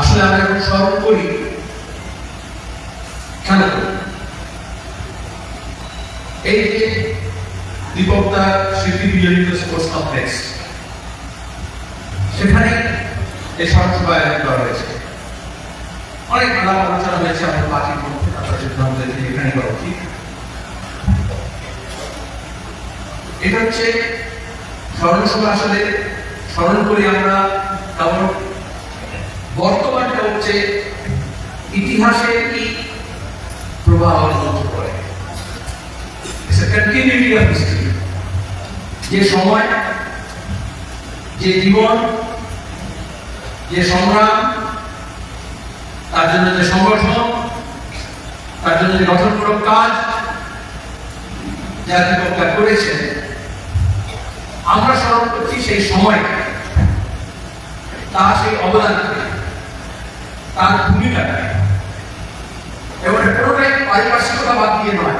আসলে আমরা এখন স্মরণ করি কেন এই যে দীপকদা স্মৃতি বিজড়িত স্পোর্টস কমপ্লেক্স সেখানে এই স্মরণ আয়োজন করা হয়েছে। অনেক আলাপ আলোচনা হয়েছে আমাদের পার্টির মধ্যে তারপরে সিদ্ধান্ত এখানে করা উচিত। এটা হচ্ছে স্মরণসভা আসলে স্মরণ করি আমরা, কারণ বর্তমানটা হচ্ছে ইতিহাসে কি প্রবাহ It's a continuity of history. যে সময়, যে জীবন, যে সংগ্রাম, তার জন্য যে সংগঠন, তার জন্য যে গঠনমূলক কাজ জাতি বক্তা করেছেন আমরা স্মরণ করছি সেই সময় তার সেই অবদানকে তার ভূমিকাকে এবং এটা কোনোটাই পারিপার্শ্বিকতা বাদ দিয়ে নয়।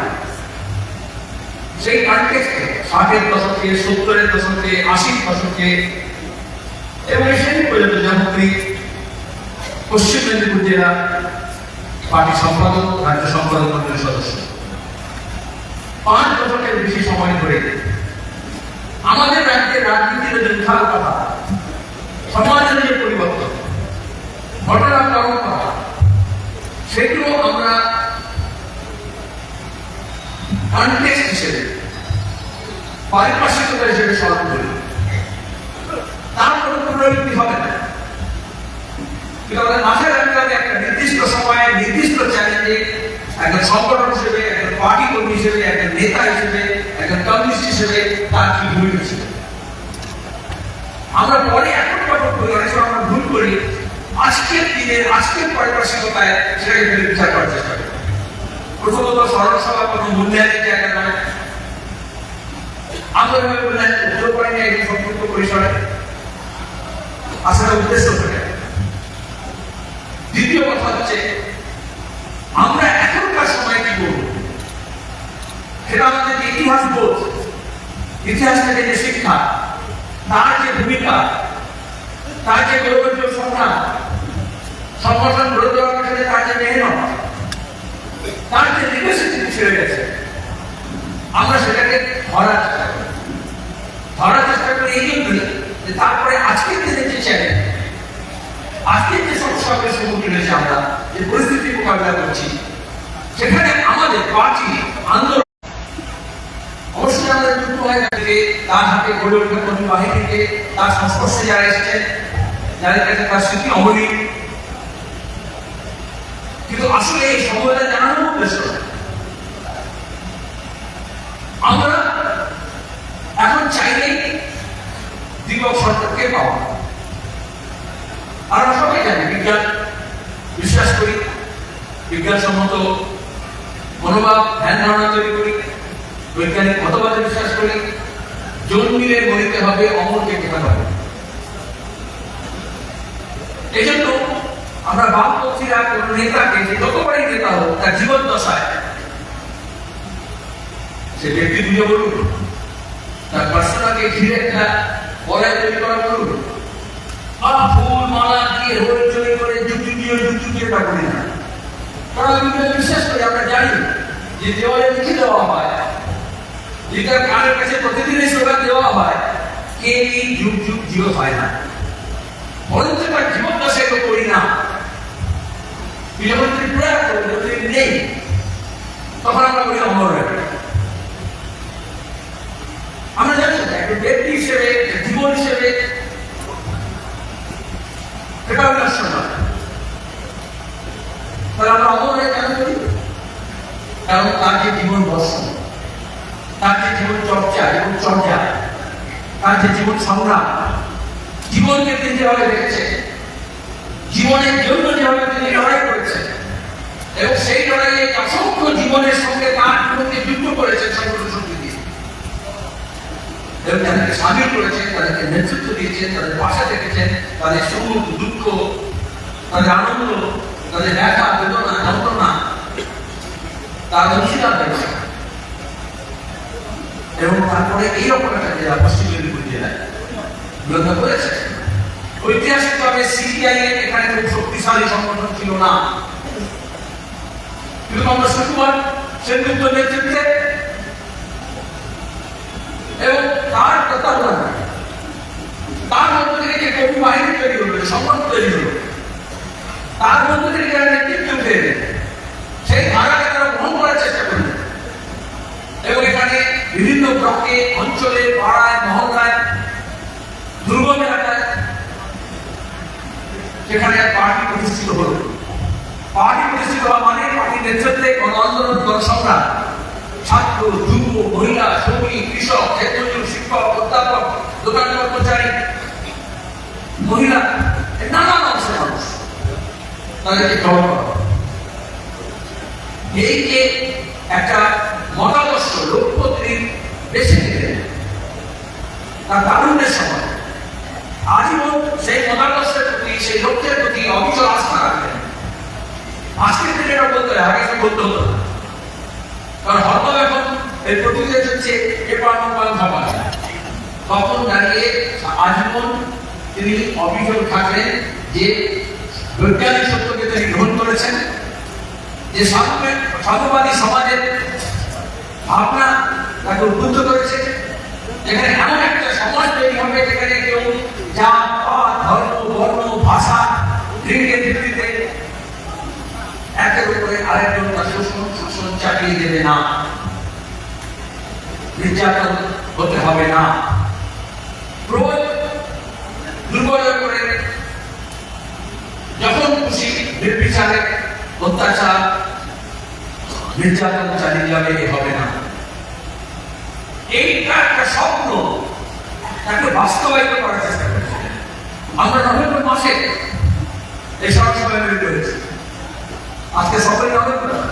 সেই ষাটের দশকে, সত্তরের দশকে, আশির দশকে এবং সেই পর্যন্ত পশ্চিম মেদিনীপুর জেলা পার্টি সম্পাদক, রাজ্য সম্পাদক সদস্য। পাঁচ দশকের বেশি সময় ধরে আমাদের রাজ্যের রাজনীতির যে কথা, সমাজের যে ঘটনার পরম্পরা সেগুলো আমরা কনটেক্সট হিসেবে, পারিপার্শ্বিকতা হিসেবে স্মরণ করি। তার কোনো পুনরাবৃত্তি হবে না। কিন্তু আমাদের মাথায় রাখতে হবে একটা নির্দিষ্ট সময়ে নির্দিষ্ট চ্যালেঞ্জে একজন সংগঠন হিসেবে, একজন পার্টি কর্মী হিসেবে, একজন নেতা হিসেবে, একজন কমিউনিস্ট হিসেবে তার কি ভূমিকা ছিল? আমরা পরে এখন অনেক সময় আমরা ভুল করি আজকের দিনে, আজকের পারিপার্শ্বিকতায় সেটাকে বিচার করার চেষ্টা করি। প্রথমত স্মরণ সভা মূল্যায়নের জায়গা নয় মূল্যায়ন একজন সম্পৃক্ত পরিসরে। আসলে উদ্দেশ্য থাকে দ্বিতীয় কথা হচ্ছে, আমরা এখনকার সময় কি করব সেটা আমাদের ইতিহাস বোধ, ইতিহাস থেকে যে শিক্ষা, তার যে ভূমিকা যে গৌরবজ্জ্বল সংগ্রাম সংগঠন গড়ে পেছনে তার মেহনত। তার যে লিগাসিটি ছেড়ে গেছে আমরা সেটাকে ধরার চেষ্টা করি। ধরার চেষ্টা করি এই জন্যই যে তারপরে আজকের দিনে যে চ্যালেঞ্জ আজকের যে সমস্যাগুলোর সম্মুখীন হয়েছে আমরা, যে পরিস্থিতি মোকাবিলা করছি, সেখানে আমাদের পার্টি আন্দোলন। অবশ্যই আমাদের যুক্ত হয়ে গেছে তার হাতে গড়ে ওঠা বাহিনীকে, তার সংস্পর্শে যারা এসেছেন যাদের কাছে কিন্তু আসলে এই উদ্দেশ্য আমরা এখন চাইলেই দীপক সরকারকে আর সবাই জানি, বিজ্ঞান, বিশ্বাস করি, বিজ্ঞানসম্মত মনোভাব ধ্যান ধারণা তৈরি করি, বৈজ্ঞানিক মতবাদে বিশ্বাস করি, জন্মিলে মরিতে হবে অমরকে কেনা হবে। এই জন্য আমরা বামপন্থীরা কোন নেতাকে যে যত নেতা হোক, তার জীবন দশায়, সে ব্যক্তি দিয়ে বলুন, তার পার্সোনাকে ঘিরে একটা বলয় তৈরি করা বলুন। আর ফুল, মালা দিয়ে হইচই করে যুক্তি দিয়ে যুক্তি দিয়ে তা করি না। কারণ আমি বিশ্বাস করি, আমরা জানি যে দেওয়ালে লিখে দেওয়া হয়। যেটার কানের কাছে প্রতিদিনই স্লোগান দেওয়া হয় কে যুগ যুগ জিও হয় না। বরঞ্চ তার জীবন দশায় করি না। যখন প্রয়াস করি যদি নেই, তখন আমরা বলি অমর আমরা জানি একজন ব্যক্তি হিসেবে জীবন হিসেবে। এটা নষ্ট নয় তাহলে আমরা অমর হয়ে কেন করি? কারণ তার যে জীবন দর্শন তার যে জীবন চর্চা এবং চর্চা তার জীবন সংগ্রাম জীবনকে তিনি যেভাবে দেখেছে জীবনের জন্য যেভাবে তিনি লড়াই করেছেন, এবং সেই লড়াইয়ে অসংখ্য জীবনের সঙ্গে তার জীবনকে যুক্ত করেছেন সংগঠন শক্তি দিয়ে এবং তাদেরকে সামিল করেছেন, তাদেরকে নেতৃত্ব দিয়েছেন, তাদের পাশে থেকেছেন তাদের সুখ, দুঃখ, তাদের আনন্দ, তাদের ব্যথা, বেদনা, যন্ত্রণা, তার অংশীদার হয়েছে এবং তারপরে এইরকম একটা জেলা পশ্চিম মেদিনীপুর জেলায় বিরোধ করেছে। ঐতিহাসিকভাবে সিপিআই এখানে খুব শক্তিশালী সংগঠন ছিল না। কিন্তু আমরা সুকুমার সেনগুপ্ত নেতৃত্বে এবং তার তত্ত্বাবধানে তার মধ্য থেকে যে কবি বাহিনী তৈরি হলো সংগঠন তৈরি হলো, তার মধ্য থেকে যারা নেতৃত্ব উঠে সেই ধারাকে তারা গ্রহণ করার চেষ্টা করলেন এবং এখানে বিভিন্ন ব্লকে, অঞ্চলে, পাড়ায়, মহল্লায় এলাকায় পার্টি প্রতিষ্ঠিত পার্টি প্রতিষ্ঠিত হওয়া মানে পার্টির নেতৃত্বে আন্দোলন ছাত্র, যুব, মহিলা, শ্রমিক, কৃষক শিক্ষক, অধ্যাপক, দোকান কর্মচারী, মহিলা নানান অংশের মানুষ। তাদেরকে গ্রহণ করা। এই যে একটা মতাদর্শ তিনি বেছে নিলেন। তার তারুণ্যের সময়। আজীবন সেই মতাদর্শের প্রতি, সেই লক্ষ্যের প্রতি অবিচল আস্থা রাখলেন আজকের দিনে এটা বলতে হয়, আগে বলতে হতো কারণ হরদম এখন এই প্রতিযোগিতা চলছে, এ পান পান খাবার তখন দাঁড়িয়ে আজীবন তিনি অবিচল থাকলেন যে বৈজ্ঞানিক সত্যকে তিনি গ্রহণ করেছেন, যে সাম্যবাদী সমাজের ভাবনা তাকে উদ্বুদ্ধ করেছে। যেখানে এমন একটা সমাজ তৈরি হবে যেখানে কেউ না। নির্যাতন হতে হবে না। ক্রোধ দুর্বল করে যখন খুশি নির্বিচারে অত্যাচার, নির্যাতন চালিয়ে যাবে এ হবে না। এইটা একটা স্বপ্ন। তাকে বাস্তবায়িত করার চেষ্টা করছে। আমরা নভেম্বর মাসে এই মিলিত আজকে সতেরোই নভেম্বর।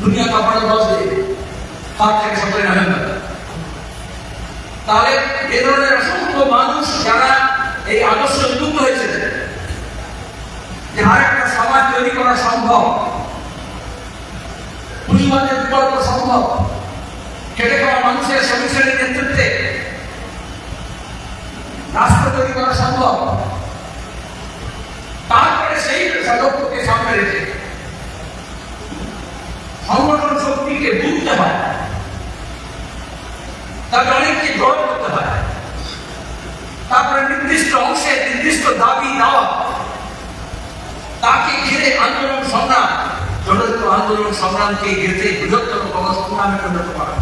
দুনিয়া কাপানো দশ দিন সাত থেকে সতেরোই নভেম্বর তাহলে এ ধরনের অসংখ্য মানুষ যারা এই আদর্শ উদ্বুদ্ধ হয়েছে, যে আর একটা সমাজ তৈরি করা সম্ভব, পুঁজিবাদের বিকল্প সম্ভব, খেটে খাওয়া মানুষের শ্রমিক নেতৃত্বে রাষ্ট্র তৈরি করা সম্ভব, তারপরে সেই লক্ষ্যকে সামনে রেখে সংগঠন শক্তিকে বুঝতে হয় তাকে অনেককে জড় করতে হয় তারপরে নির্দিষ্ট অংশে নির্দিষ্ট দাবি দেওয়া। তাকে ঘিরে আন্দোলন সংগ্রাম ছোট আন্দোলন সংগ্রামকে ঘিরে বৃহত্তর গণসংগ্রামে পরিণত করা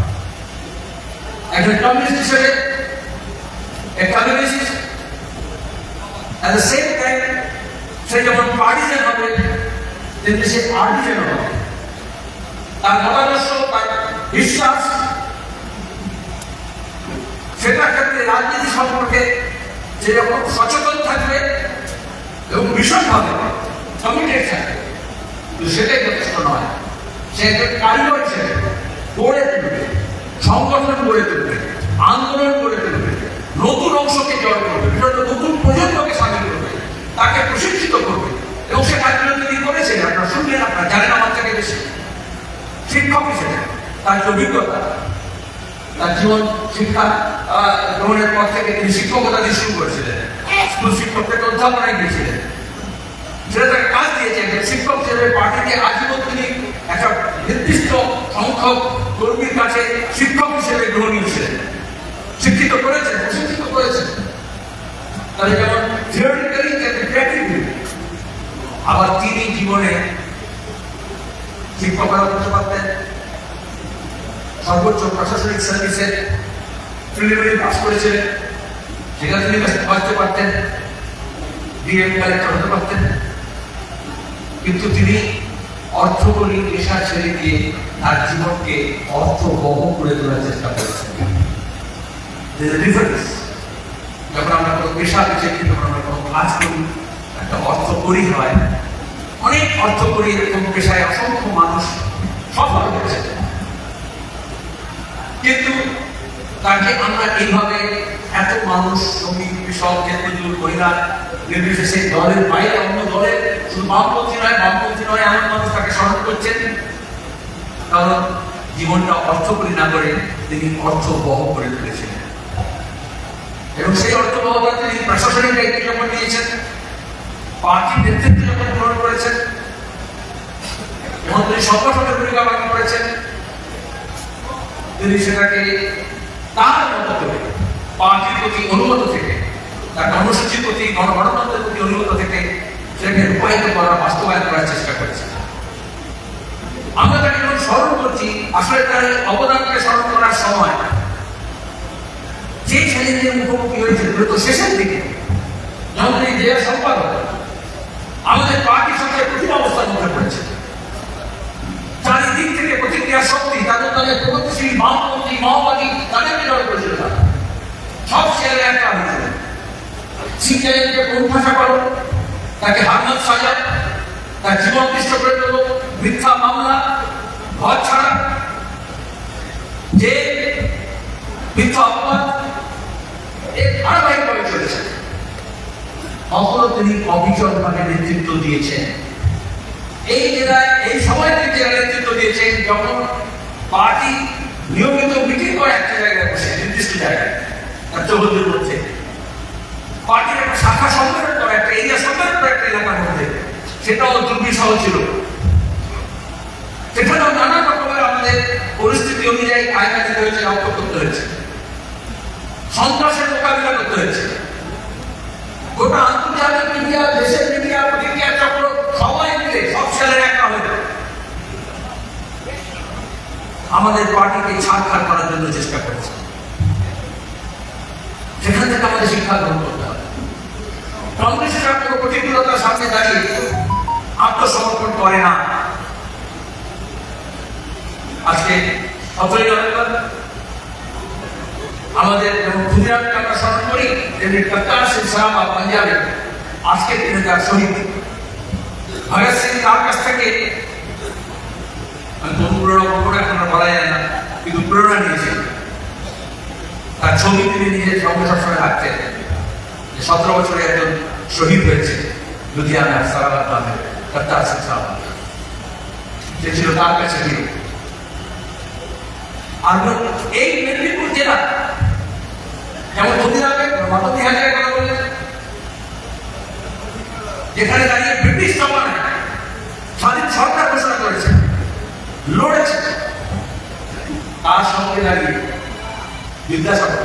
একজন কমিউনিস্ট হিসেবে a communist, at the হবে তেমনি সে আর্টিজান হবে। তার মতাদর্শ বিশ্বাস। সেটার ক্ষেত্রে রাজনীতি সম্পর্কে যখন সচেতন থাকবে এবং ভীষণভাবে কমিটেড থাকবে সেটাই যথেষ্ট নয়। সে একজন কারিগর হিসেবে গড়ে তুলবে, সংগঠন গড়ে তুলবে, আন্দোলন গড়ে তুলবে, নতুন অংশকে জয় করবে, বিভিন্ন নতুন প্রজন্মকে সামিল করবে, তাকে প্রশিক্ষিত করবে। এবং সে কাজগুলো তিনি করেছেন আপনারা শুনলেন, আপনারা জানেন আমার থেকে বেশি। শিক্ষক হিসেবে, তার অভিজ্ঞতা, তার জীবন, শিক্ষা গ্রহণের পর থেকে তিনি শিক্ষকতা দিয়ে শুরু করেছিলেন। স্কুল শিক্ষক থেকে অধ্যাপনায় গিয়েছিলেন। সেটা তাকে কাজ দিয়েছে, একজন শিক্ষক হিসেবে পার্টিতে আজীবন তিনি একটা নির্দিষ্ট সংখ্যক কর্মীর কাছে শিক্ষক হিসেবে গ্রহণীয় ছিলেন শিক্ষিত করেছেন, প্রশিক্ষিত করেছেন। তাহলে যেমন প্র্যাকটিক্যালি আবার তিনি জীবনে শিক্ষকতা করতে সর্বোচ্চ প্রশাসনিক সার্ভিসের প্রিলিমিনারি পাস করেছিলেন সেখানে তিনি বাঁচতে পারতেন ডিএম কালেক্টর হতে পারতেন। কিন্তু তিনি অর্থকরী পেশা ছেড়ে দিয়ে তার জীবনকে অর্থবহ করে তোলার চেষ্টা করেছেন। ডিফারেন্স যখন আমরা কোনো পেশা বেছে যখন আমরা কোনো কাজ করি, একটা অর্থ করি হয় অনেক অর্থ করি এরকম পেশায় অসংখ্য মানুষ সফল হয়েছে। কিন্তু তাকে আমরা এইভাবে এত মানুষ, শ্রমিক, কৃষক ক্ষেত্রজীবী মহিলা, নির্বিশেষে দলের বাইরে, অন্য দলের শুধু বামপন্থী নয় বামপন্থী নয়, এমন মানুষ তাকে স্মরণ করছেন। কারণ জীবনটা অর্থকরী না করে তিনি অর্থ বহ করে তুলেছিলেন। এবং সেই অর্থ বাবদ তিনি প্রশাসনিক দায়িত্ব যখন নিয়েছেন পার্টির নেতৃত্ব যখন গ্রহণ করেছেন। এবং তিনি সংগঠনের ভূমিকা পালন করেছেন। তিনি সেটাকে তার মতো করে পার্টির প্রতি অনুগত থেকে, তার কর্মসূচির প্রতি গণ- গণতন্ত্রের প্রতি অনুগত থেকে সেটাকে রূপায়িত করার, বাস্তবায়ন করার চেষ্টা করেছেন। আমরা তাকে যখন স্মরণ করছি, আসলে তার অবদানকে স্মরণ করার সময়। যে চ্যালেঞ্জের মুখোমুখি হয়েছে মূলত শেষের দিকে। যখন তিনি জেলা সম্পাদক আমাদের পার্টি সঙ্গে কঠিন অবস্থার মধ্যে পড়েছে। চারিদিক থেকে প্রতিক্রিয়া শক্তি, তাদের দলের প্রগতিশীল বামপন্থী মাওবাদী তাদেরকে জড়ো করেছিল। সব শেয়ারে একটা হয়েছিল সিপিআইএমকে কোণঠাসা করো তাকে হারনাত সাজা তার জীবন দৃষ্ট করে দেবো, মিথ্যা মামলা, ঘর ছাড়া। যে মিথ্যা অপবাদ এর ধারাবাহিকভাবে চলেছে। কখনো তিনি অবিচলভাবে নেতৃত্ব দিয়েছেন। এই জেলায় এই সময় জেলা নেতৃত্ব দিয়েছেন, যখন পার্টি নিয়মিত মিটিং করে একটা জায়গায় বসে, নির্দিষ্ট জায়গায় চৌহদ্দির মধ্যে। পার্টির একটা শাখা সম্মেলন করে, একটা এরিয়া সম্মেলন করে একটা এলাকার মধ্যে, সেটাও দুর্বিষহ ছিল। সেখানেও নানা রকমের আমাদের পরিস্থিতি অনুযায়ী দিতে হয়েছে রক্ত করতে হয়েছে। সন্ত্রাসের মোকাবিলা করতে হয়েছে। গোটা আন্তর্জাতিক মিডিয়া, দেশের মিডিয়া প্রতিক্রিয়া চক্র, সবাই মিলে সব ছেলের একটা হয়ে আমাদের পার্টিকে ছাড়খাড় করার জন্য চেষ্টা করেছে। সেখান থেকে আমাদের শিক্ষা গ্রহণ করতে হবে। কংগ্রেসের কোনো প্রতিকূলতার সামনে দাঁড়িয়ে আত্মসমর্পণ করে না। আজকে সতেরোই নভেম্বর আমাদের ক্ষুদিরামকে আমরা স্মরণ করি তেমনি কর্তার সিং সাহাবা পাঞ্জাবে। আজকে তিনি তার শহীদ। ভগৎ সিং তার কাছ থেকে, আমি কোন প্রেরণা এখন বলা যায় না কিন্তু প্রেরণা নিয়েছেন তার ছবি তিনি নিজের সঙ্গে সবসময় রাখতেন সতেরো বছরে একজন শহীদ হয়েছে, লুধিয়ানা, সারাবাদ নামে কর্তার সিং সাহাবা যে ছিল তার কাছে আর এই মেদিনীপুর জেলা যেমন ক্ষুদিরামে মাতঙ্গি হাজারের কথা বললেন। যেখানে দাঁড়িয়ে ব্রিটিশ জমানায় স্বাধীন সরকার ঘোষণা করেছে, লড়েছে, তার সঙ্গে দাঁড়িয়ে বিদ্যাসাগর।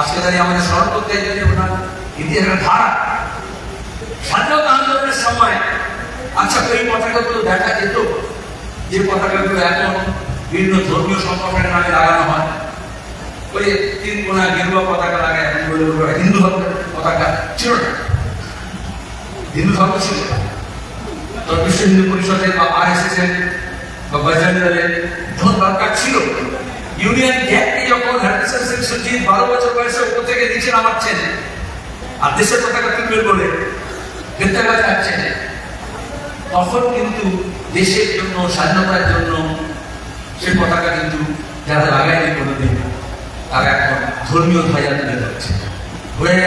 আজকে দাঁড়িয়ে আমাদের স্মরণ করতে যদি ওনার ইতিহাসের ধারা। স্বাধীনতা আন্দোলনের সময় আচ্ছা এই পতাকাগুলো দেখা যেত, যে পতাকাগুলো এখন বিভিন্ন ধর্মীয় সংগঠনের নামে লাগানো হয়। ওই তিন কোনা গেরুয়া পতাকা লাগায় হিন্দু ধর্মের পতাকা ছিল না? হিন্দু ধর্ম ছিল বিশ্ব হিন্দু পরিষদের বা বা যখন দরকার ছিল। ইউনিয়ন জ্যাককে যখন সিং সুজিত বারো বছর বয়সে উপর থেকে নিচে নামাচ্ছেন, আর দেশের পতাকা তুলবে বলে গ্রেপ্তার তখন কিন্তু দেশের জন্য, স্বাধীনতার জন্য সে পতাকা কিন্তু যারা লাগায়নি কোনোদিন তারা এখন ধর্মীয় ধ্বজা তুলে ধরছে। হয়ে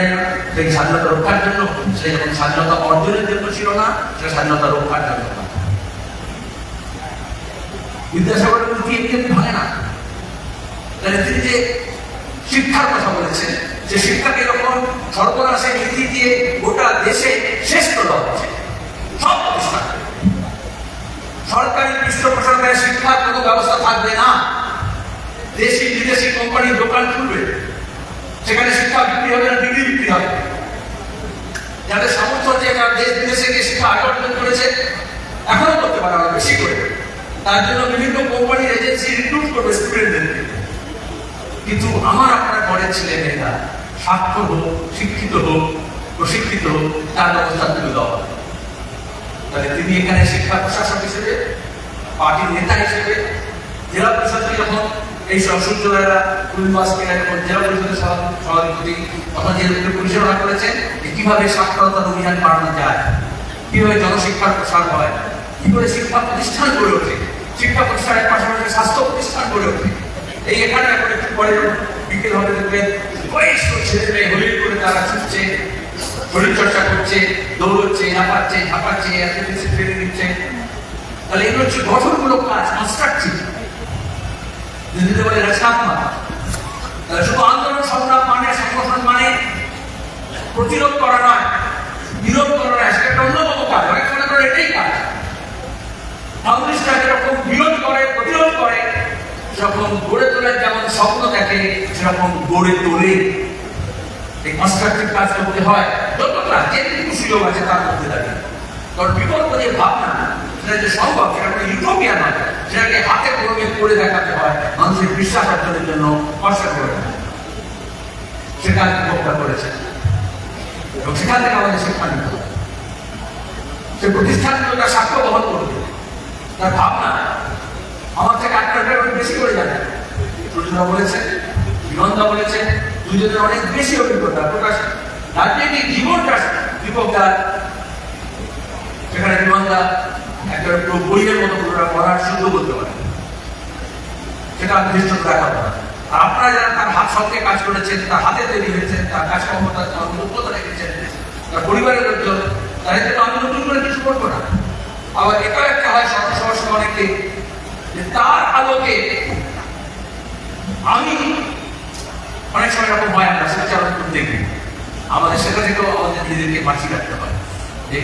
সেই স্বাধীনতা রক্ষার জন্য, সে যখন স্বাধীনতা অর্জনের জন্য ছিল না সেটা স্বাধীনতা রক্ষার জন্য না। নীতি এমনি ভাঙে না? তিনি যে শিক্ষার কথা বলেছেন, যে শিক্ষাকে এরকম সর্বনাশের নীতি দিয়ে গোটা দেশে শেষ করা হচ্ছে সব প্রতিষ্ঠান। সরকারি পৃষ্ঠপোষকতায় শিক্ষার কোনো ব্যবস্থা থাকবে না। কোম্পানির দোকান খুলবে, সেখানে শিক্ষা বিক্রি হবে না, ডিগ্রি বিক্রি হবে। যাদের সামর্থ্য আছে, যারা দেশ বিদেশে গিয়ে শিক্ষা অর্জন করেছে, এখনও করতে পারে আরও বেশি করে। তার জন্য বিভিন্ন কোম্পানির এজেন্সি রিক্রুট করবে স্টুডেন্টদেরকে কিন্তু আমার আপনার ঘরের ছেলে মেয়েরা স্বাক্ষর হোক শিক্ষিত হোক, প্রশিক্ষিত হোক, তার ব্যবস্থা তুলে দেওয়া তাহলে তিনি এখানে শিক্ষা প্রশাসক হিসেবে, পার্টির নেতা হিসেবে, জেলা পরিষদকে যখন এই সব সূর্যরা কুলবাসকে যখন জেলা পরিষদের সভা- সভাধিপতি তখন জেলা পরিচালনা করেছেন যে কীভাবে সাক্ষরতার অভিযান বাড়ানো যায়, কীভাবে জনশিক্ষার প্রসার হয় কি করে শিক্ষা প্রতিষ্ঠান গড়ে ওঠে, শিক্ষা প্রতিষ্ঠানের পাশাপাশি স্বাস্থ্য প্রতিষ্ঠান গড়ে ওঠে। এই এখানে এখন একটু পরে বিকেল হবে দেখবেন বয়স্ক ছেলে মেয়ে হলিউড করে তারা ছুটছে শরীর চর্চা করছে, দৌড়চ্ছে ঝাঁপাচ্ছে ঝাঁপাচ্ছে অ্যাথলেটিক্সে ট্রেনিং নিচ্ছে তাহলে এগুলো হচ্ছে গঠনমূলক কাজ কনস্ট্রাকটিভ যদি বলে তাহলে শুধু আন্দোলন, সংগ্রাম মানে সংগঠন মানে প্রতিরোধ করা নয়, বিরোধ করা নয়, সেটা একটা অন্যতম কাজ। অনেক মনে করে এটাই কাজ। কমিউনিস্টরা যেরকম বিরোধ করে, প্রতিরোধ করে যখন গড়ে তোলার যেমন স্বপ্ন দেখে সেরকম গড়ে তোলে। এই কনস্ট্রাকটিভ কাজ করতে হয়, যতটা যেটুকু সুযোগ আছে তার মধ্যে দাঁড়িয়ে। কারণ বিকল্প যে ভাবনা সেটা যে সম্ভব, সেটা কোনো ইউটোপিয়া নয়। সেটাকে হাতে কলমে করে দেখাতে হয়, মানুষের বিশ্বাস অর্জনের জন্য কষ্ট করে। সেটা বিভক্তা করেছে। এবং সেখান থেকে আমাদের শিক্ষা নিতে হবে সে প্রতিষ্ঠানগুলো তার সাক্ষ্য বহন করবে। তার ভাবনা, আমার থেকে আট ঘণ্টার বেশি করে জানে। সুজনা বলেছেন বিনন্দা বলেছেন দুজনের অনেক বেশি অভিজ্ঞতা, প্রকাশ, রাজনৈতিক জীবনটা বিপদার সেখানে বিনন্দা একটা বইয়ের মতো পুরোটা পড়ার সুযোগ করতে পারে। সেটা দৃষ্টতা দেখা আর আপনারা যারা তার হাত সঙ্গে কাজ করেছেন, তার হাতে তৈরি হয়েছেন, তার কাজ ক্ষমতা তার যোগ্যতা রেখেছেন তার পরিবারের লোকজন তার জন্য আমি নতুন করে কিছু করব না। আবার এটাও একটা হয় সদস্য সদস্য অনেকে যে তার আলোকে আমি অনেক সময় এরকম হয়, আমরা সেটা আমরা দেখি। আমাদের সেটা থেকেও আমাদের নিজেদেরকে বাঁচিয়ে রাখতে হয়। যে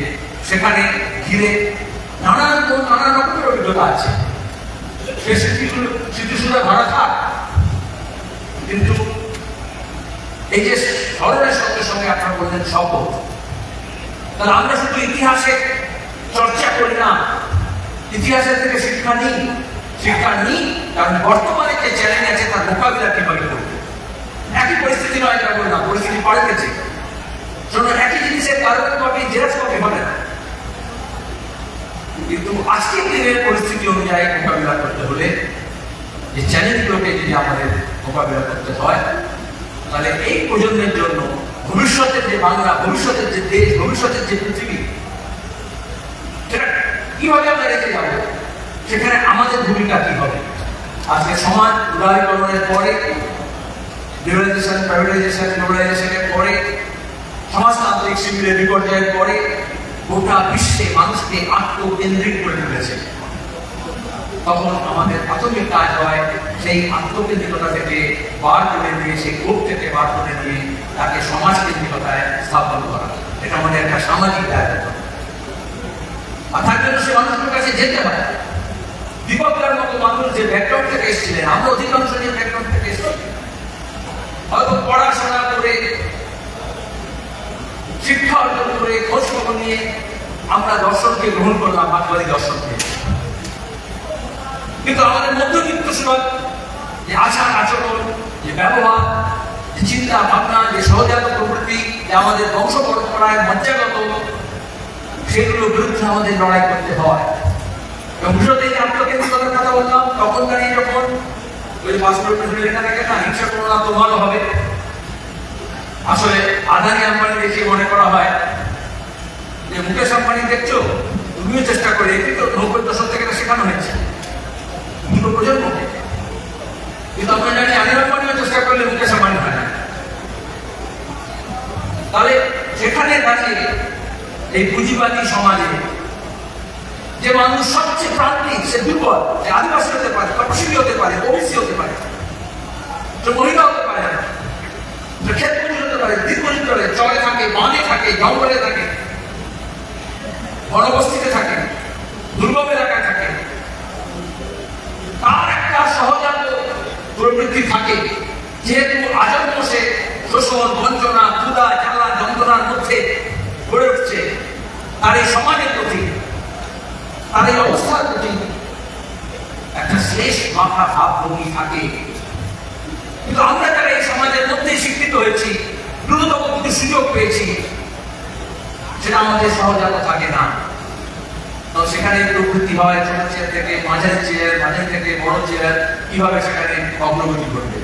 সেখানে ঘিরে রকম নানান রকমের অভিজ্ঞতা আছে। সে স্মৃতিসুরা ভরা থাক কিন্তু এই যে স্মরণের সঙ্গে সঙ্গে আপনারা বললেন শপথ তাহলে আমরা শুধু ইতিহাসে চর্চা করি না। ইতিহাসের থেকে শিক্ষা নিই। শিক্ষা নিই, কারণ বর্তমানে যে চ্যালেঞ্জ আছে তার মোকাবিলা কীভাবে করব? একই পরিস্থিতি নয়, এটা বললাম, পরিস্থিতি পাল্টেছে। জন্য একই জিনিসের কারণে কপি জেরক্স কপি হবে না। কিন্তু আজকের দিনের পরিস্থিতি অনুযায়ী মোকাবিলা করতে হলে যে চ্যালেঞ্জগুলোকে যদি আমাদের মোকাবিলা করতে হয়, তাহলে এই প্রজন্মের জন্য ভবিষ্যতের যে বাংলা, ভবিষ্যতের যে দেশ, ভবিষ্যতের যে পৃথিবী কীভাবে আমরা রেখে যাব? সেখানে আমাদের ভূমিকা কি হবে? আজকে সমাজ উদারীকরণের পরে লিবারাইজেশন প্রাইভেটাইজেশন গ্লোবালাইজেশনের পরে, সমাজতান্ত্রিক শিবিরের বিপর্যয়ের পরে গোটা বিশ্বে মানুষকে আত্মকেন্দ্রিক করে তুলেছে। তখন আমাদের প্রাথমিক কাজ হয় সেই আত্মকেন্দ্রিকতা থেকে বার করে নিয়ে, সেই ক্ষোভ থেকে বার করে নিয়ে তাকে সমাজ কেন্দ্রিকতায় স্থাপন করা। এটা আমাদের একটা সামাজিক দায়িত্ব। আর তার জন্য সে মানুষের কাছে যেতে হয়। দীপকদার মতো মানুষ যে ব্যাকগ্রাউন্ড থেকে এসেছিলেন, আমরা অধিকাংশ যে ব্যাকগ্রাউন্ড থেকে এসেছি। হয়তো পড়াশোনা করে শিক্ষা অর্জন করে খোঁজ খবর নিয়ে আমরা দর্শনকে গ্রহণ করলাম মাতবাদী দর্শনকে। কিন্তু আমাদের মধ্যবিত্ত সমাজ যে আচার আচরণ, যে ব্যবহার, যে চিন্তা ভাবনা, যে সহজাত প্রবৃত্তি, যে আমাদের বংশ পরম্পরায় মজ্জাগত সেগুলোর বিরুদ্ধে আমাদের লড়াই করতে হয়। এবং বিশেষত এই কথা বললাম তখন দাঁড়িয়ে যখন ওই পাসপোর্ট লেখা থাকে না, হিংসা করোনা তো ভালো হবে। আসলে আদানি আম্বানি দেখে মনে করা হয়? যে মুকেশ আম্বানি দেখছ? তুমিও চেষ্টা করে, এটি তো নব্বই দশক থেকে শেখানো হয়েছে। দুটো প্রজন্মকে কিন্তু আমরা জানি আনিল আম্বানিও চেষ্টা করলে মুকেশ আম্বানি হয় না। তাহলে সেখানে দাঁড়িয়ে এই পুঁজিবাদী সমাজে যে মানুষ সবচেয়ে প্রান্তিক, সে দুর্বল আদিবাসী হতে পারে, তপশিলি হতে পারে, ওবিসি হতে পারে। সে মহিলা ক্ষেত মজুর হতে পারে দিন মজুর করে চলে থাকে, বাঁধে থাকে, জঙ্গলে থাকে, বনবস্তিতে থাকে, দুর্গম এলাকায় থাকে। তার একটা সহজাত প্রবৃত্তি থাকে, যেহেতু আজন্ম সে শোষণ, বঞ্চনা ক্ষুদা জ্বালা, যন্ত্রণার মধ্যে গড়ে উঠছে। তার এই সমাজের প্রতি, তার এই অবস্থার প্রতি একটা শেষ মাথা ভাবভঙ্গি থাকে। কিন্তু আমরা যারা এই সমাজের মধ্যে শিক্ষিত হয়েছি সুযোগ পেয়েছি সেটা আমাদের সহজাত থাকে না। তো সেখানে প্রবৃত্তি হয়, ছোট চেয়ার থেকে মাঝারি চেয়ার মাঝারি থেকে বড় চেয়ার কীভাবে সেখানে অগ্রগতি করবে?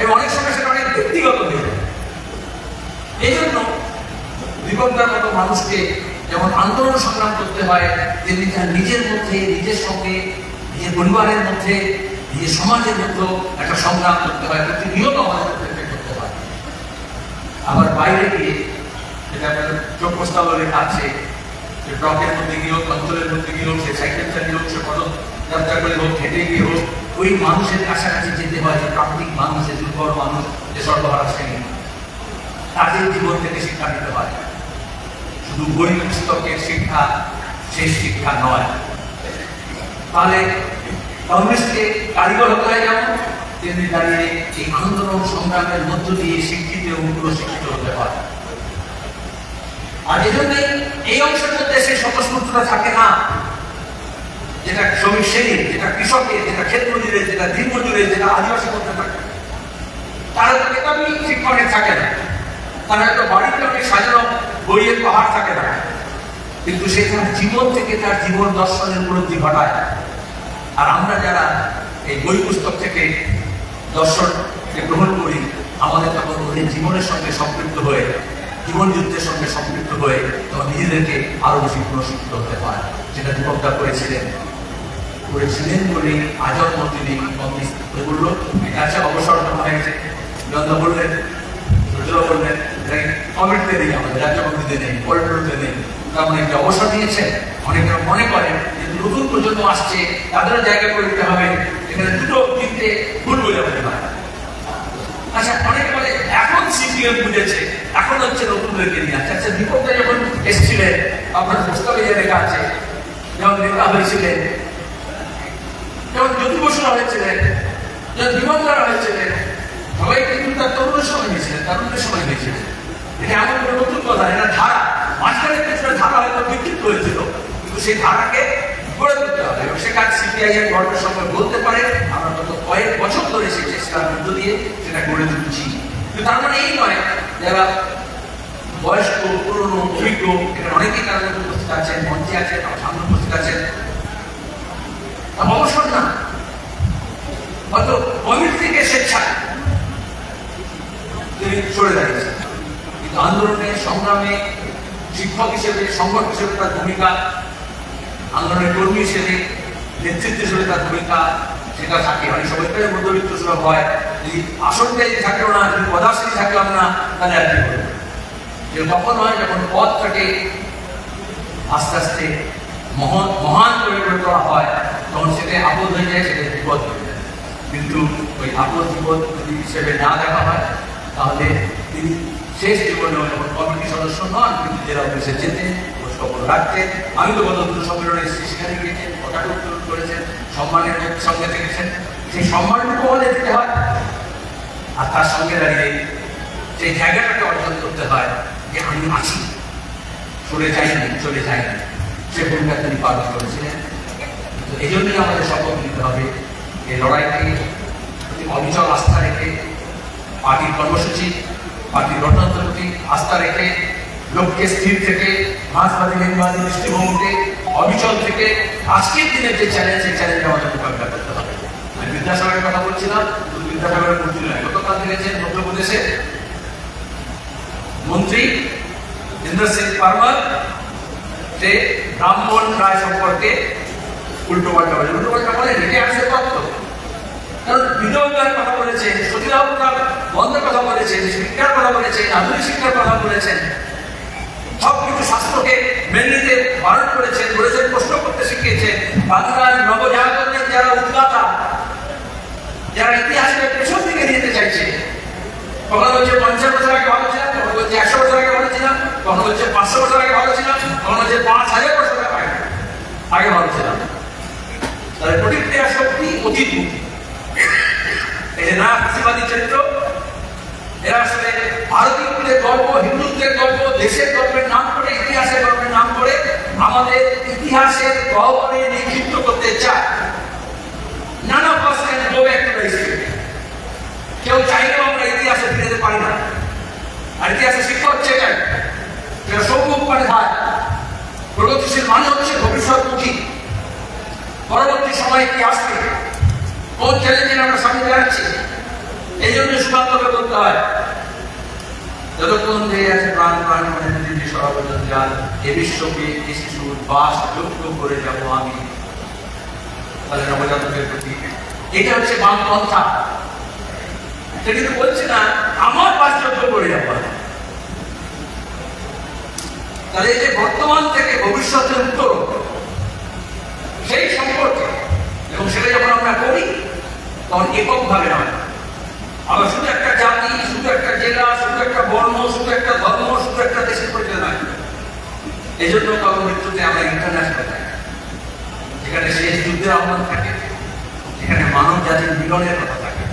এবং অনেক সময় সেটা অনেক ব্যক্তিগত হয়ে যায়। এই জন্য বিপদার মতো মানুষকে যেমন আন্দোলন সংগ্রাম করতে হয় তেমনি তার নিজের মধ্যে, নিজের সঙ্গে, নিজের পরিবারের মধ্যে, নিজের সমাজের মধ্যেও একটা সংগ্রাম করতে হয়। প্রতিনিয়ত আমাদের আবার বাইরে গিয়ে যেটা প্রস্তাব লেখা আছে সে ব্লকের মধ্যে গিয়ে হোক অঞ্চলের মধ্যে গিয়ে হোক সে সাইকেল চালিয়ে হোক, সে পদযাত্রা করে হোক, হেঁটে গিয়ে হোক, ওই মানুষের কাছাকাছি যেতে হয়, যে প্রান্তিক মানুষ, যে দুর্বল মানুষ, যে সর্বহারা শ্রেণি তাদের জীবন থেকে শিক্ষা নিতে হয়। শুধু বই পুস্তকের শিক্ষা, সেই শিক্ষা নয়। তাহলে কংগ্রেসকে কারিগর হতে হয় যেমন তেমনি দাঁড়িয়ে এই আন্দোলন সংগ্রামের মধ্য দিয়ে শিক্ষিত এবং প্রশিক্ষিত হতে হয়। আর এজন্যই এই মধ্যে সেই স্বতঃস্ফূর্ততা থাকে না। যেটা শ্রমিক শ্রেণির যেটা কৃষকের, যেটা ক্ষেত মজুরের যেটা মজুরের যেটা আদিবাসী মধ্যে থাকে, তারা তো কেতাবই শিক্ষণের থাকে না। তারা হয়তো বাড়িতে অনেক সাজানো বইয়ের পাহাড় থাকে না। কিন্তু সে তার জীবন থেকে তার জীবন দর্শনের উপলব্ধি ঘটায়। আর আমরা যারা এই বই পুস্তক থেকে দর্শনকে গ্রহণ করি, আমাদের তখন ওদের জীবনের সঙ্গে সম্পৃক্ত হয়ে, জীবন যুদ্ধের সঙ্গে সম্পৃক্ত হয়ে, তখন নিজেদেরকে আরও বেশি পুনঃশিক্ষিত হতে হয়, যেটা দীপকদা করেছিলেন। করেছিলেন বলে আজন্ম তিনি বলল আচ্ছা অবসর নেওয়া হয়েছে। নন্দ বললেন বললেন কমেন্টে নেই আমাদের, রাজ্য কমিটিতে নেই পরিণতে নেই। তার মানে একটা অবসর দিয়েছেন অনেকে মনে করেন যে নতুন প্রজন্ম আসছে, তাদেরও জায়গা করে দিতে হবে। দুটো তিনটে আচ্ছা অনেকে বলে, এখন হচ্ছে নতুনদেরকে নিয়ে আচ্ছা যখন এসেছিলেন, আপনার পুস্তকে যে হয়েছিলেন, যখন জ্যোতি হয়েছিলেন, যখন বিমলদারা হয়েছিলেন, সবাই কিন্তু তার তরুণের সময় হয়েছিলেন তরুণের সময় হয়েছিলেন এটা এমন কোনো নতুন কথা এটা ধারা। মাঝখানে কিছুটা ধারা হয়তো হয়েছিল, কিন্তু সেই ধারাকে গড়ে তুলতে হবে। এবং সে কাজ সিপিআই সঙ্গে বলতে পারে, আমরা গত কয়েক বছর ধরে সেই চেষ্টার মধ্য দিয়ে সেটা গড়ে তুলছি। তার মানে এই নয় যারা বয়স্ক, পুরনো, অভিজ্ঞ, এখানে অনেকেই তার উপস্থিত আছেন, মঞ্চে আছেন, আমার সামনে উপস্থিত আছেন। অবসর না। হয়তো কমিটি থেকে স্বেচ্ছায় তিনি সরে দাঁড়িয়েছেন। কিন্তু আন্দোলনে, সংগ্রামে শিক্ষক হিসেবে, সংগঠক হিসেবে তার ভূমিকা আন্দোলনের কর্মী হিসেবে নেতৃত্ব হিসেবে তার ভূমিকা সেটা থাকে। অনেক সময় পেলে মধ্যবিত্ত সুলভ হয়। যদি আসনটাই থাকল না, যদি পদার্থী থাকলাম না, তাহলে আর কি করব? তখন হয়, যখন পদটাকে আস্তে আস্তে মহান মহান করে করা হয়, তখন সেটা আপদ হয়ে যায় সেটা বিপদ হয়ে যায়। কিন্তু ওই আপদ, বিপদ যদি হিসেবে না দেখা হয়, তাহলে তিনি শেষ জীবনে যখন কমিটি সদস্য নন, কিন্তু জেলা অফিসে যেতেন খোঁজখবর রাখতেন আমি তো দুটো সম্মেলনে সেখানে গিয়েছেন পতাকা উত্তোলন করেছেন, সম্মানের সঙ্গে থেকেছেন। সেই সম্মানটুকু আমাদের দিতে হয়। আর তার সঙ্গে দাঁড়িয়ে সেই জায়গাটাকে অর্জন করতে হয়, যে আমি আছি, সরে যাইনি, চলে যাইনি, সে ভূমিকা তিনি পালন করেছিলেন। তো এই জন্যই আমাদের শপথ নিতে হবে এই লড়াইকে অবিচল আস্থা রেখে, পার্টির কর্মসূচি, পার্টির গণতন্ত্রের প্রতি আস্থা রেখে লক্ষ্যে স্থির থেকে মাঝবাদী নির্বাচী দৃষ্টিভঙ্গিতে অবিচল থেকে আজকের দিনের যে চ্যালেঞ্জ সেই চ্যালেঞ্জ আমাদের মোকাবিলা করতে হবে। আমি বিদ্যাসাগরের কথা বলছিলাম বিদ্যাসাগরের মূর্তি নয়, গতকাল দেখেছেন মধ্যপ্রদেশে মন্ত্রী ইন্দ্র সিং পারমার, যে ব্রাহ্মণ রায় সম্পর্কে উল্টো পাল্টা বলে। উল্টো পাল্টা বলে রেখে আসছে তত্ত্ব কারণ বিধবার কথা বলেছেন সতীরাও বন্ধের কথা বলেছেন, শিক্ষার কথা বলেছেন, আধুনিক শিক্ষার কথা বলেছেন। সব কিছু শাস্ত্রকে মেনে নিতে বারণ করেছেন বলেছেন প্রশ্ন করতে শিখিয়েছেন বাংলার নবজাগরণের যারা উদ্গাতা যারা ইতিহাসকে পেছন দিকে নিতে চাইছে, কখনো বলছে পঞ্চাশ বছর আগে ভালো ছিলাম, কখনো বলছে একশো বছর আগে ভালো ছিলাম, কখনো বলছে পাঁচশো বছর আগে ভালো ছিলাম, কখনো বলছে পাঁচ হাজার বছর আগে আগে ভালো ছিলাম। তাহলে প্রতিক্রিয়া শক্তি অতীত। এই যে না চরিত্র, এরা আসলে ভারতীয়দের গল্প হিন্দুত্বের গল্প, দেশের গল্পের নাম করে, ইতিহাসের গল্পের নাম করে আমাদের ইতিহাসের গহ্বরে নিক্ষিপ্ত করতে চায়। নানা pass can go back to history কেউ চাইলেও আমরা ইতিহাসে ফিরে যেতে পারি না। আর ইতিহাসে শিক্ষা হচ্ছে এটাই মানে প্রগতিশীল মানে হচ্ছে ভবিষ্যৎমুখী। পরবর্তী সময়ে কি আসবে? কোন চ্যালেঞ্জের আমরা সামনে যাচ্ছি এই জন্য সুকান্তকে বলতে হয় যতক্ষণ যে আছে প্রাণ প্রাণ মানে যদি সর্বজন যান, এ বিশ্বকে এ শিশুর বাস যোগ্য করে যাব আমি। তাহলে নবজাতকের প্রতি এটা হচ্ছে বাম পন্থা। সে কিন্তু বলছে না, আমার বাসযোগ্য করে যাব তাহলে যে বর্তমান থেকে ভবিষ্যতের উত্তর, সেই সম্পর্কে, এবং সেটা যখন আমরা করি, তখন এককভাবে নয় আবার শুধু একটা জাতি, শুধু একটা জেলা, শুধু একটা বর্ণ, শুধু একটা ধর্ম, শুধু একটা দেশের পরিচয় নয়। এই জন্য কর্মমৃত্যুতে আমরা ইন্টারন্যাশনাল থাকি। যেখানে শেষ যুদ্ধের আহ্বান থাকে, যেখানে মানব জাতির মিলনের কথা থাকে।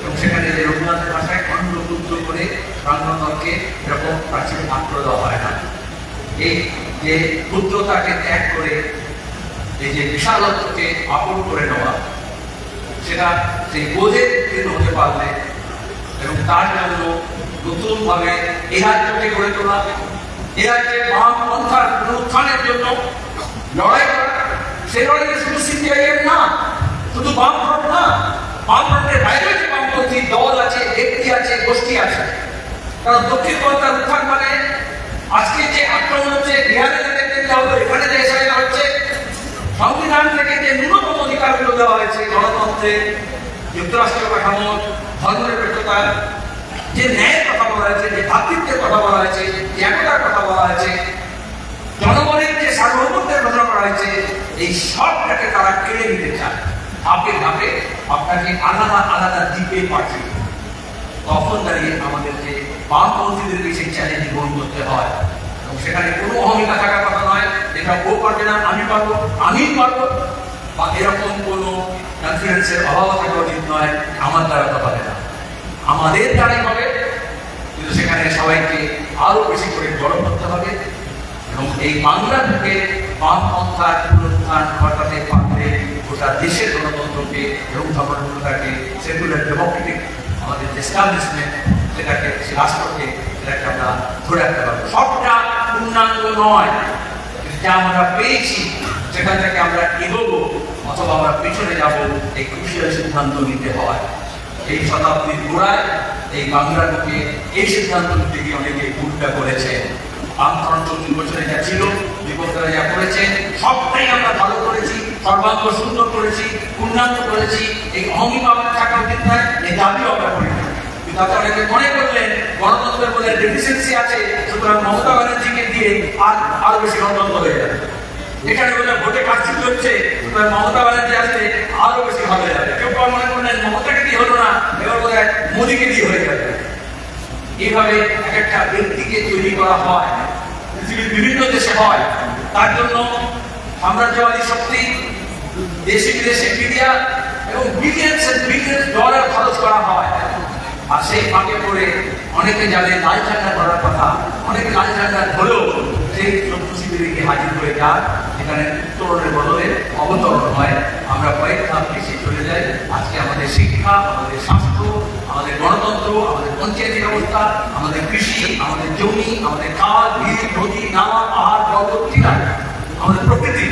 এবং সেখানে যে রবীন্দ্রনাথের ভাষায় খণ্ড যুদ্ধ করে প্রাণতন্ত্রকে এরকম প্রাচীন ভাগ দেওয়া হয় না। এই যে ক্ষুদ্রতাকে ত্যাগ করে, এই যে বিশালত্বকে আপন করে নেওয়া, সেটা সেই বোধের হতে পারলে এবং তার জন্য নতুনভাবে এ রাজ্যকে গড়ে তোলা, এ রাজ্যে বাম পন্থার পুনরুত্থানের জন্য লড়াই করা। সেই লড়াইয়ে শুধু সিপিআইএম না, শুধু বামফ্রন্ট না, বামফ্রন্টের বাইরে যে বামপন্থী দল আছে ব্যক্তি আছে, গোষ্ঠী আছে কারণ দক্ষিণ পন্থার উত্থান মানে আজকে যে আক্রমণ হচ্ছে, বিহারে এখানে যে হচ্ছে, সংবিধান থেকে যে ন্যূনতম অধিকারগুলো দেওয়া হয়েছে গণতন্ত্রে যুক্তরাষ্ট্রীয় কাঠামো ধর্মনিরপেক্ষতা যে ন্যায়ের কথা বলা হয়েছে, যে ভাতৃত্বের কথা বলা হয়েছে, যে একতার কথা বলা হয়েছে, জনগণের যে সার্বভৌমত্বের ঘোষণা করা হয়েছে, এই সবটাকে তারা কেড়ে নিতে চায়। ধাপে ধাপে আপনাকে আলাদা আলাদা দ্বীপে পাঠিয়ে তখন দাঁড়িয়ে আমাদেরকে বামপন্থীদেরকে সেই চ্যালেঞ্জ গ্রহণ করতে হয়। এবং সেখানে কোনো অহমিকা থাকার কথা নয় এটা ও পারবে না, আমি পারব আমি পারব। বা এরকম কোনো কনফিডেন্সের অভাব থাকা উচিত নয়, আমার দ্বারা তো হবে না। আমাদের দ্বারাই হবে, কিন্তু সেখানে সবাইকে আরও বেশি করে গরম করতে হবে। এবং এই বাংলা থেকে বামপন্থার পুনরুত্থান ঘটাতে পারলে গোটা দেশের গণতন্ত্রকে এবং ধর্মকে সেকুলার ডেমোক্রেটিক আমাদের যে সেটাকে, সে রাষ্ট্রকে, সেটাকে আমরা ধরে রাখতে পারব। সবটা পূর্ণাঙ্গ নয় যা আমরা পেয়েছি সেখান থেকে আমরা এগোবো অথবা আমরা পেছনে যাব, এই ক্রুশিয়াল সিদ্ধান্ত নিতে হয়। এই শতাব্দীর গোড়ায় এই বাংলাটাকে এই সিদ্ধান্ত নিতে গিয়ে অনেকে ভুলটা করেছে। বামফ্রন্ট চল্লিশ বছরে যা ছিল বিপক্ষরা যা করেছে। সবটাই আমরা ভালো করেছি, সর্বাঙ্গ সুন্দর করেছি পূর্ণাঙ্গ করেছি। এই অহমিকা আমাদের থাকা উচিত নয় এই দাবিও আমরা করি না। অনেকে মনে করলেন, গণতন্ত্রের বলে ডেফিসিয়েন্সি আছে, সুতরাং মমতা ব্যানার্জিকে দিয়ে আর আরও বেশি গণতন্ত্র হয়ে যাবে। এখানে বোধহয় ভোটে কাটছিল হচ্ছে মমতা ব্যানার্জি আসলে আরও বেশি ভালো যাবে। কেউ কেউ মনে করলেন মমতাকে দিয়ে হলো না, এবার বোধ হয় মোদীকে দিয়ে হয়ে যাবে। এইভাবে এক একটা ব্যক্তিকে তৈরি করা হয়, পৃথিবীর বিভিন্ন দেশে হয়। তার জন্য সাম্রাজ্যবাদী শক্তি, দেশে বিদেশে মিডিয়া এবং বিলিয়ন্স বিলিয়ন্স ডলার খরচ করা হয়। আর সেই ফাঁকে পড়ে অনেকে যাদের লাল ঝান্ডা ধরার কথা, অনেকে লাল ঝান্ডা ধরেও সেই গিয়ে হাজির হয়ে যান। এখানে উত্তরণের বদলে অবতরণ হয়। আমরা কয়েক ধাপ পিছিয়ে চলে যাই। আজকে আমাদের শিক্ষা, আমাদের স্বাস্থ্য, আমাদের গণতন্ত্র, আমাদের পঞ্চায়েতি ব্যবস্থা আমাদের কৃষি, আমাদের জমি, আমাদের কাল বিল, নদী নামা পাহাড় পর্বত টিলা আমাদের প্রকৃতি।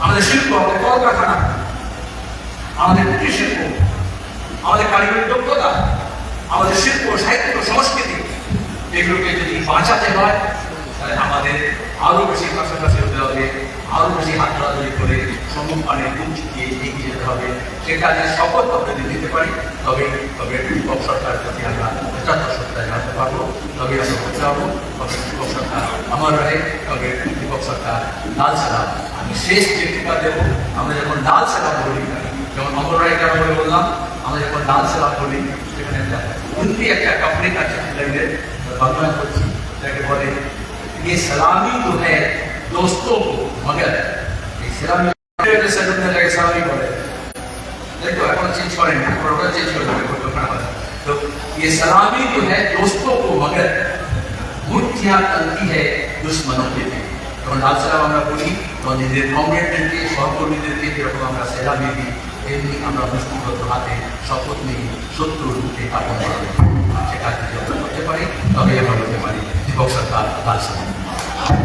আমাদের শিল্প, আমাদের কলকারখানা। আমাদের কুটির শিল্প। আমাদের কারিগরি দক্ষতা আমাদের শিল্প, সাহিত্য, সংস্কৃতি। এগুলোকে যদি বাঁচাতে হয় আমাদের আরও বেশি কাছাকাছি হতে হবে, আরও বেশি হাত ধরাধরি করে সম্মুখপানে দিয়ে এগিয়ে যেতে হবে সে কাজে শপথ যদি নিতে পারি। তবে তবে বিপক্ষ সরকারের প্রতি আমরা যথার্থ সত্তা জানতে পারব। তবে আমরা করতে পারব, তবে বিপক্ষ সরকার আমার রাহে তবে বিপক্ষ সরকার লাল সালাম আমি শেষ যে টিকা দেবো, আমরা যখন লাল সালাম বলি, যেমন অমর রায় কেন বলে বললাম, আমরা যখন লাল সালাম বলি, সেখানে একটা হিন্দি একটা কাছে লাগলে বাংলা করছি যাকে বলে ये सलामी जो है दोस्तों को मगर ये सलामी সেলুনে লাগে সালামি বলে দেখো এখন চেঞ্জ করেন না ওটা চেঞ্জ করে দেবে কোনো ব্যাপার না। तो ये सलामी जो है दोस्तों को मगर মুঠিয়া তন্তি है দুশ্মনों के लिए যখন লাল সালাম আমরা বলি তখন নিজেদের কমরেডদেরকে সহকর্মীদেরকে যেরকম আমরা সেলামি দিই এমনি আমরা মুষ্টিগত হাতে শপথ নিই শত্রুর মুখে কাপড় মারবে সে কাজ যদি আমরা করতে পারি তবে আমরা বলতে পারি cosas falsas.